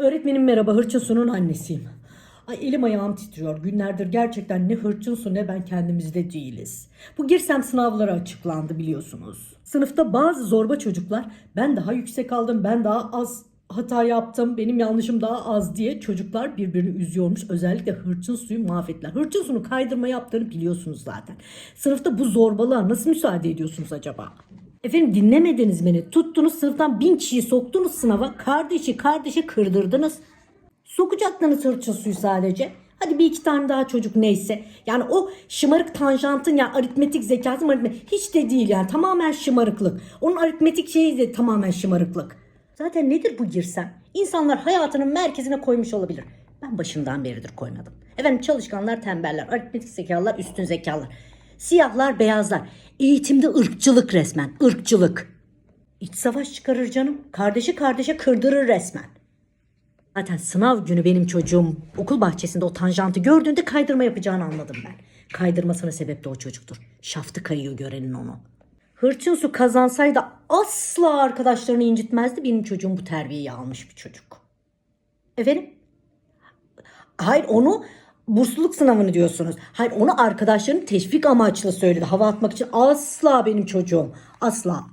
Öğretmenim merhaba Hırçın Su'nun annesiyim. Ay elim ayağım titriyor. Günlerdir gerçekten ne Hırçın Su ne ben kendimizde değiliz. Bu girsem sınavları açıklandı biliyorsunuz. Sınıfta bazı zorba çocuklar ben daha yüksek aldım ben daha az hata yaptım benim yanlışım daha az diye çocuklar birbirini üzüyormuş. Özellikle Hırçın Su'yu mahvettiler. Hırçın Su'nun kaydırma yaptığını biliyorsunuz zaten. Sınıfta bu zorbalığa nasıl müsaade ediyorsunuz acaba? Efendim dinlemediniz beni. Tuttunuz sınıftan bin kişiyi soktunuz sınava. Kardeşi kardeşi kırdırdınız. Sokacaktınız hırçın suyu sadece. Hadi bir iki tane daha çocuk neyse. Yani o şımarık tanjantın ya aritmetik zekası aritmetik hiç de değil yani tamamen şımarıklık. Onun aritmetik şeyi de tamamen şımarıklık. Zaten nedir bu girsem? İnsanlar hayatının merkezine koymuş olabilir. Ben başından beridir koymadım. Efendim çalışkanlar tembeller, aritmetik zekalar üstün zekalar. Siyahlar beyazlar. Eğitimde ırkçılık resmen, ırkçılık. İç savaş çıkarır canım. Kardeşi kardeşe kırdırır resmen. Zaten sınav günü benim çocuğum okul bahçesinde o tanjantı gördüğünde kaydırma yapacağını anladım ben. Kaydırmasına sebep de o çocuktur. Şaftı kayıyor görenin onu. Hırçın su kazansaydı asla arkadaşlarını incitmezdi. Benim çocuğum bu terbiyeyi almış bir çocuk. Efendim? Hayır onu bursluluk sınavını diyorsunuz. Hayır onu arkadaşlarının teşvik amaçlı söyledi. Hava atmak için asla benim çocuğum. Asla.